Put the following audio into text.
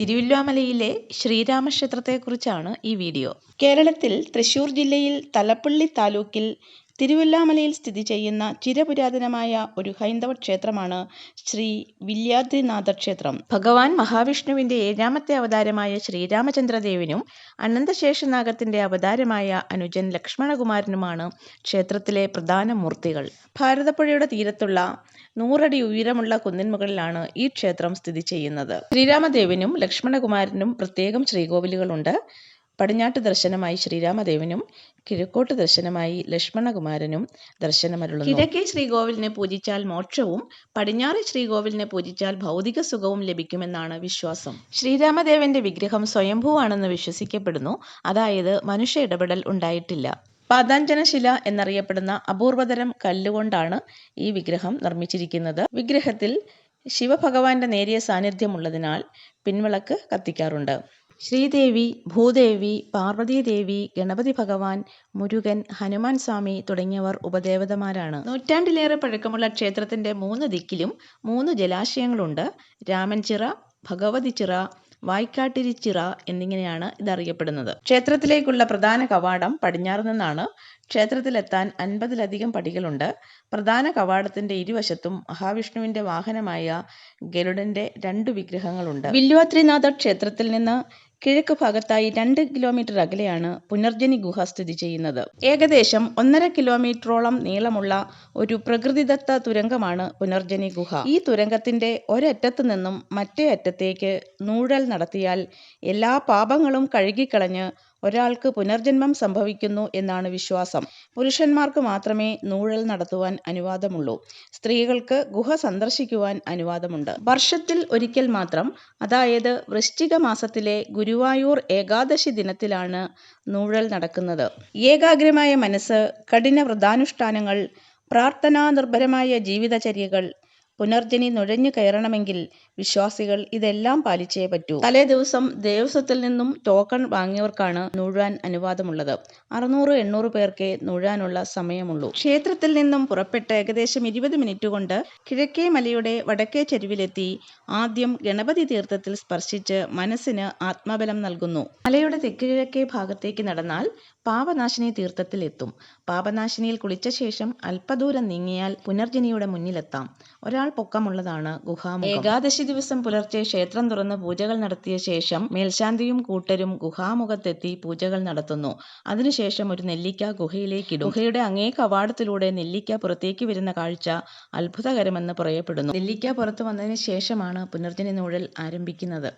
തിരുവല്ലോമലയിലെ ശ്രീരാമക്ഷേത്രത്തെക്കുറിച്ചാണ് ഈ വീഡിയോ. കേരളത്തിൽ തൃശൂർ ജില്ലയിൽ തലപ്പള്ളി താലൂക്കിൽ തിരുവല്ലാമലയിൽ സ്ഥിതി ചെയ്യുന്ന ചിരപുരാതനമായ ഒരു ഹൈന്ദവ ക്ഷേത്രമാണ് ശ്രീ വില്യാദ്രിനാഥ ക്ഷേത്രം. ഭഗവാൻ മഹാവിഷ്ണുവിന്റെ ഏഴാമത്തെ അവതാരമായ ശ്രീരാമചന്ദ്രദേവനും അനന്തശേഷനാഗത്തിന്റെ അവതാരമായ അനുജൻ ലക്ഷ്മണകുമാരനുമാണ് ക്ഷേത്രത്തിലെ പ്രധാന മൂർത്തികൾ. ഭാരതപ്പുഴയുടെ തീരത്തുള്ള നൂറടി ഉയരമുള്ള കുന്നിൻ മുകളിലാണ് ഈ ക്ഷേത്രം സ്ഥിതി ചെയ്യുന്നത്. ശ്രീരാമദേവനും ലക്ഷ്മണകുമാരനും പ്രത്യേകം ശ്രീകോവിലുകളുണ്ട്. പടിഞ്ഞാട്ട് ദർശനമായി ശ്രീരാമദേവനും കിഴക്കോട്ട് ദർശനമായി ലക്ഷ്മണകുമാരനും ദർശനമരുളുന്നു. കിഴക്കേ ശ്രീകോവിലിനെ പൂജിച്ചാൽ മോക്ഷവും പടിഞ്ഞാറ് ശ്രീകോവിലിനെ പൂജിച്ചാൽ ഭൗതിക സുഖവും ലഭിക്കുമെന്നാണ് വിശ്വാസം. ശ്രീരാമദേവന്റെ വിഗ്രഹം സ്വയംഭൂവാണെന്ന് വിശ്വസിക്കപ്പെടുന്നു. അതായത് മനുഷ്യ ഇടപെടൽ ഉണ്ടായിട്ടില്ല. പാതാഞ്ജനശില എന്നറിയപ്പെടുന്ന അപൂർവതരം കല്ലുകൊണ്ടാണ് ഈ വിഗ്രഹം നിർമ്മിച്ചിരിക്കുന്നത്. വിഗ്രഹത്തിൽ ശിവഭഗവാന്റെ നേരിയ സാന്നിധ്യമുള്ളതിനാൽ പിൻവിളക്ക് കത്തിക്കാറുണ്ട്. ശ്രീദേവി ഭൂദേവി പാർവതീദേവി ഗണപതി ഭഗവാൻ മുരുകൻ ഹനുമാൻ സ്വാമി തുടങ്ങിയവർ ഉപദേവതമാരാണ്. നൂറ്റാണ്ടിലേറെ പഴക്കമുള്ള ക്ഷേത്രത്തിന്റെ മൂന്ന് ദിക്കിലും മൂന്ന് ജലാശയങ്ങളുണ്ട്. രാമൻചിറ ഭഗവതിച്ചിറ വായ്ക്കാട്ടിരിച്ചിറ എന്നിങ്ങനെയാണ് ഇതറിയപ്പെടുന്നത്. ക്ഷേത്രത്തിലേക്കുള്ള പ്രധാന കവാടം പടിഞ്ഞാറ് നിന്നാണ്. ക്ഷേത്രത്തിലെത്താൻ അൻപതിലധികം പടികളുണ്ട്. പ്രധാന കവാടത്തിന്റെ ഇരുവശത്തും മഹാവിഷ്ണുവിന്റെ വാഹനമായ ഗരുഡന്റെ രണ്ടു വിഗ്രഹങ്ങളുണ്ട്. വില്വാത്രിനാഥ ക്ഷേത്രത്തിൽ നിന്ന് കിഴക്ക് ഭാഗത്തായി രണ്ട് കിലോമീറ്റർ അകലെയാണ് പുനർജനി ഗുഹ സ്ഥിതി ചെയ്യുന്നത്. ഏകദേശം ഒന്നര കിലോമീറ്ററോളം നീളമുള്ള ഒരു പ്രകൃതിദത്ത തുരങ്കമാണ് പുനർജനി ഗുഹ. ഈ തുരങ്കത്തിന്റെ ഒരറ്റത്തു നിന്നും മറ്റേ അറ്റത്തേക്ക് നൂഴൽ നടത്തിയാൽ എല്ലാ പാപങ്ങളും കഴുകിക്കളഞ്ഞ് ഒരാൾക്ക് പുനർജന്മം സംഭവിക്കുന്നു എന്നാണ് വിശ്വാസം. പുരുഷന്മാർക്ക് മാത്രമേ നൂഴൽ നടത്തുവാൻ അനുവാദമുള്ളൂ. സ്ത്രീകൾക്ക് ഗുഹ സന്ദർശിക്കുവാൻ അനുവാദമുണ്ട്. വർഷത്തിൽ ഒരിക്കൽ മാത്രം അതായത് വൃശ്ചിക മാസത്തിലെ ഗുരുവായൂർ ഏകാദശി ദിനത്തിലാണ് നൂഴൽ നടക്കുന്നത്. ഏകാഗ്രമായ മനസ്സ് കഠിന വ്രതാനുഷ്ഠാനങ്ങൾ പ്രാർത്ഥനാ നിർഭരമായ ജീവിതചര്യകൾ പുനർജനി നുഴഞ്ഞു കയറണമെങ്കിൽ വിശ്വാസികൾ ഇതെല്ലാം പാലിച്ചേ പറ്റൂ. തലേ ദിവസം ദേവസ്വത്തിൽ നിന്നും ടോക്കൺ വാങ്ങിയവർക്കാണ് നുഴാൻ അനുവാദമുള്ളത്. അറുന്നൂറ് എണ്ണൂറ് പേർക്കേ നുഴാനുള്ള സമയമുള്ളൂ. ക്ഷേത്രത്തിൽ നിന്നും പുറപ്പെട്ട് ഏകദേശം ഇരുപത് മിനിറ്റ് കൊണ്ട് കിഴക്കേ മലയുടെ വടക്കേ ചെരുവിലെത്തി ആദ്യം ഗണപതി തീർത്ഥത്തിൽ സ്പർശിച്ച് മനസ്സിന് ആത്മബലം നൽകുന്നു. മലയുടെ തെക്ക് കിഴക്കേ ഭാഗത്തേക്ക് നടന്നാൽ പാപനാശിനി തീർത്ഥത്തിൽ എത്തും പാപനാശിനിയിൽ കുളിച്ച ശേഷം അല്പദൂരം നീങ്ങിയാൽ പുനർജനിയുടെ മുന്നിലെത്താം. ഒരാൾ പൊക്കമുള്ളതാണ് ഗുഹാമുഖം. ഏകാദശി ദിവസം പുലർച്ചെ ക്ഷേത്രം തുറന്ന് പൂജകൾ നടത്തിയ ശേഷം മേൽശാന്തിയും കൂട്ടരും ഗുഹാമുഖത്തെത്തി പൂജകൾ നടത്തുന്നു. അതിനുശേഷം ഒരു നെല്ലിക്ക ഗുഹയിലേക്കിടും. ഗുഹയുടെ അങ്ങേ കവാടത്തിലൂടെ നെല്ലിക്ക പുറത്തേക്ക് വരുന്ന കാഴ്ച അത്ഭുതകരമെന്ന് പറയപ്പെടുന്നു. നെല്ലിക്ക പുറത്തു വന്നതിന് ശേഷമാണ് പുനർജനി നൂഴൽ ആരംഭിക്കുന്നത്.